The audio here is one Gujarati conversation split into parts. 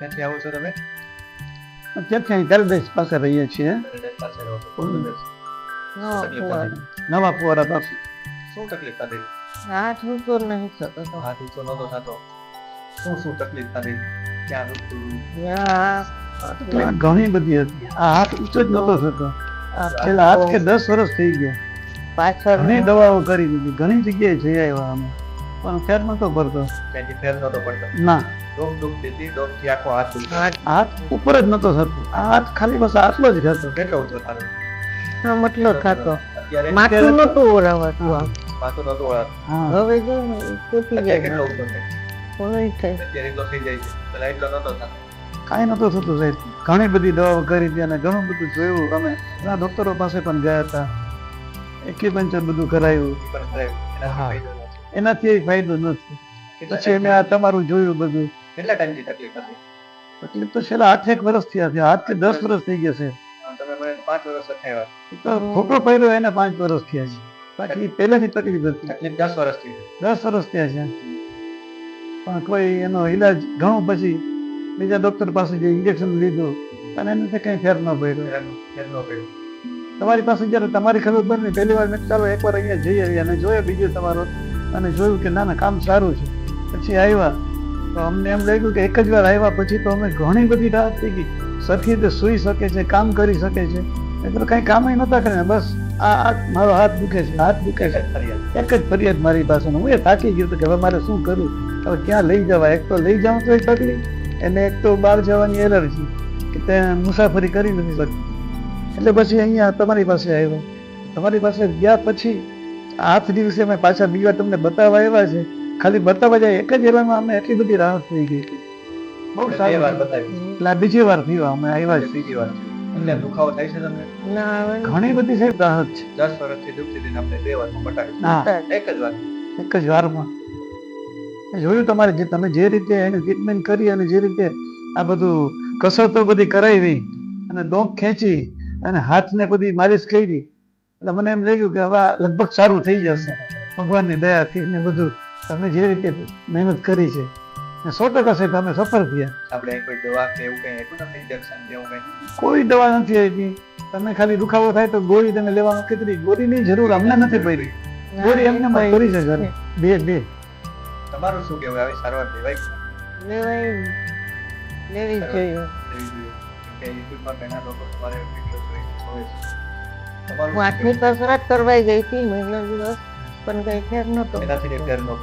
ક્યાંથી આવો છો તમે? ત્યાંથી દરદેશ પાસે રહીએ છીએ? નવા ફુવારા પાસે. શું તકલીફ થતી હાથ ઊંચો નહીં થતો તો. હાથ ઊંચો નહોતો થતો. શું શું તકલીફ થતી ક્યાં દુખતું ઘણી બધી હતી. આ હાથ ઊંચો જ નતો થતો. આ છેલ્લા આઠ કે દસ વર્ષ થઈ ગયા. પાછળ ઘણી દવાઓ કરી દીધી. ઘણી જગ્યાએ જઈ આવ્યા અમે. પણ ફેર નતો પડતો. ફેર નતો પડતો. ના. ડોક દુખતી ડોકથી આખો હાથ હાથ. ઉપર જ નતો થતો આ હાથ ખાલી બસ આટલો જ થતો? કેટલો હતો તારો મતલબ થતો માથું નતું ઓળાવાતું આમ. માથું વળાતું. હા. હવે જો તૂટી જાય કેટલો ઊંચો થાય? અત્યારે થઈ જાય છે. પેલા એટલો નહોતો થતો. કાંઈ નતો થતું સાહેબ. ઘણી બધી દવાઓ કરી હતી અને ઘણું બધું જોયું. અમે ઘણા ડોક્ટરો પાસે પણ ગયા હતા. એક્યુપંચર બધું કરાયું. હા. એનાથી ફાયદો નથી પછી મેં આ તમારું જોયું બધું. કેટલા ટાઈમથી તકલીફ હતી? તકલીફ તો છેલ્લા આઠ એક વર્ષ થયા છે. આઠ કે દસ વર્ષ થઈ ગયા છે. તમે મને પાંચ વર્ષ થયા ખોટો પડ્યો એને પાંચ વર્ષ થયા છે. બાકી પહેલેથી તકલીફ હતી. તકલીફ દસ વર્ષથી. દસ વર્ષ થયા છે. પણ કોઈ એનો ઈલાજ ઘણો પછી બીજા ડોક્ટર પાસે જે ઇન્જેક્શન લીધું અને એને કંઈ ફેર ન પડ્યો. પડ્યો. તમારી પાસે જ્યારે તમારી ખબર પડી પહેલી વાર મેં ચાલો એકવાર અહીંયા જઈ આવ્યા અને જોયો બીજું તમારો. અને જોયું કે ના ના, કામ સારું છે. પછી આવ્યા. તો અમને એમ લાગ્યું કે એક જ વાર આવ્યા પછી તો અમે ઘણી બધી રાહત થઈ ગઈ. સરખી રીતે સૂઈ શકે છે, કામ કરી શકે છે. એટલે કંઈ કામ નહોતા કરે બસ આ હાથ મારો હાથ દુખે છે, હાથ દુખે છે. એક જ ફરિયાદ મારી પાસે હું એ થાકી ગયો કે હવે મારે શું કરવું હવે ક્યાં લઈ જવા એક તો લઈ જાઉં તો એ તકલીફ. એને એક તો બહાર જવાની એલર્જી કે ત્યાં મુસાફરી કરી નથી શકતી. એટલે પછી અહીંયા તમારી પાસે આવ્યો. તમારી પાસે ગયા પછી આઠ દિવસે અમે પાછા બીજા તમને બતાવવા આવ્યા છે. ખાલી બતાવવા જાય એક જ હેરાનમાં અમે એટલી બધી રાહત થઈ ગઈ બહુ સારી. વાર બતાવી એટલે આ બીજી વાર થયું અમે આવ્યા છે બીજી વાર. એટલે દુખાવો થાય છે તમને? ના આવે ઘણી બધી સાહેબ રાહત છે. દસ વર્ષથી દુખતી હતી આપણે બે વારમાં બતાવ્યું. ના એક જ વાર. એક જ વારમાં. મેં જોયું તમારે જે તમે જે રીતે એને ટ્રીટમેન્ટ કરી અને જે રીતે આ બધું કસરતો બધી કરાવી અને ડોક ખેંચી અને હાથને બધી માલિશ કરી. એટલે મને એમ લાગ્યું કે હવે લગભગ સારું થઈ જશે. ભગવાનની દયાથી ને બધું. તમે જે રીતે મહેનત કરી છે સો ટકા સાહેબ અમે સફળ થયા. આપણે કોઈ દવા કે એવું કઈ આપ્યું તમને ઇન્જેક્શન જેવું કંઈ કઈ? કોઈ દવા નથી આપી. તમે ખાલી દુખાવો થાય તો ગોળી તમે લેવાનું કીધી. ગોળીની જરૂર અમને નથી પડી. ગોળી એમને કરી છે ઘરે બે બે. તમારું શું કેવું આવી સારવાર લેવાય લેવાય. લેવી જોઈએ. લેવી જોઈએ. કે યુટ્યુબમાં ઘણા લોકો તમારે વીડિયો જોઈ છે. હું કસરત કરવા ગઈ હતી મહિનો દિવસ પણ કઈ ફેર નતો એનાથી ફેર નતો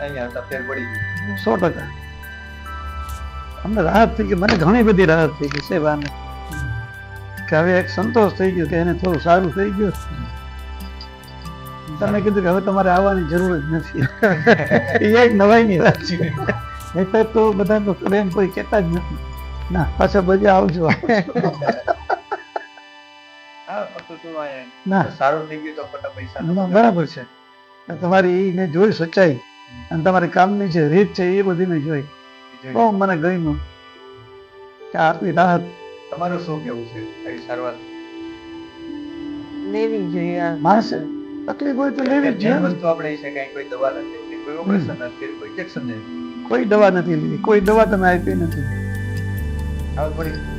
અહીંયા ફેર પડી ગયું સો ટકા. અમને રાહત થઈ ગઈ. મને ઘણી બધી રાહત થઈ ગઈ સેવાને કે હવે એક સંતોષ થઈ ગયો કે એને થોડું સારું થઈ ગયું. તમે કીધું કે હવે તમારે આવવાની જરૂર જ નથી. એ એક નવાઈની વાત છે. નહીંતર તો બધા તો પ્રેમ કોઈ કહેતા જ નથી. ના પાછા બધા આવજો. ના. સારું થઈ ગયું તો ખોટા પૈસા બરાબર છે. તમારી એ જોઈ સચ્ચાઈ. અને તમારી કામની જે રીત છે એ બધી મેં જોઈ. બહુ મને ગમ્યું કે આટલી રાહત. તમારું શું કેવું છે? આવી સારવાર? લેવી જોઈએ માણસ તકલીફ હોય તો લેવી જ જોઈએ. વસ્તુ આપણે છે કે કોઈ દવા નથી કોઈ ઓપરેશન નથી કોઈ ઇન્જેક્શન નથી કોઈ દવા નથી લીધી. કોઈ દવા તમે આપી નથી. થોડી આપણે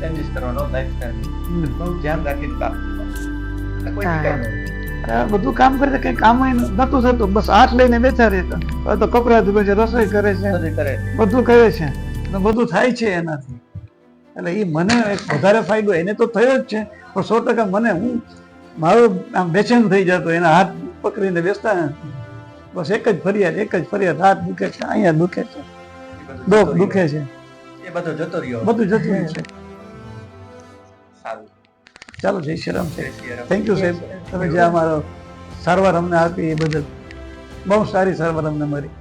ચેન્જીસ કરવાનો લાઈફ સ્ટાઈલ. બહુ ધ્યાન રાખીને કામ કરવાનું. બધું કામ કરે કઈ કામ નતું થતું બસ હાથ લઈને બેઠા રહેતા તો કપડા ધોવે છે રસોઈ કરે છે બધું કરે છે બધું થાય છે એનાથી એટલે એ મને એક વધારે ફાયદો એને તો થયો જ છે પણ સો ટકા મને હું મારો આમ બેચેન થઈ જતો એના હાથ પકડીને બેસતા બસ એક જ ફરિયાદ એક જ ફરિયાદ હાથ દુખે છે અહીંયા દુખે છે બધું દુખે છે એ બધો જતો રહ્યો બધું જતું રહ્યું છે. સારું. ચાલો જય શ્રી રામ. થેન્ક યુ સાહેબ. તમે જે અમારો સારવાર અમને આપી એ બદલ બહુ સારી સારવાર અમને મળી.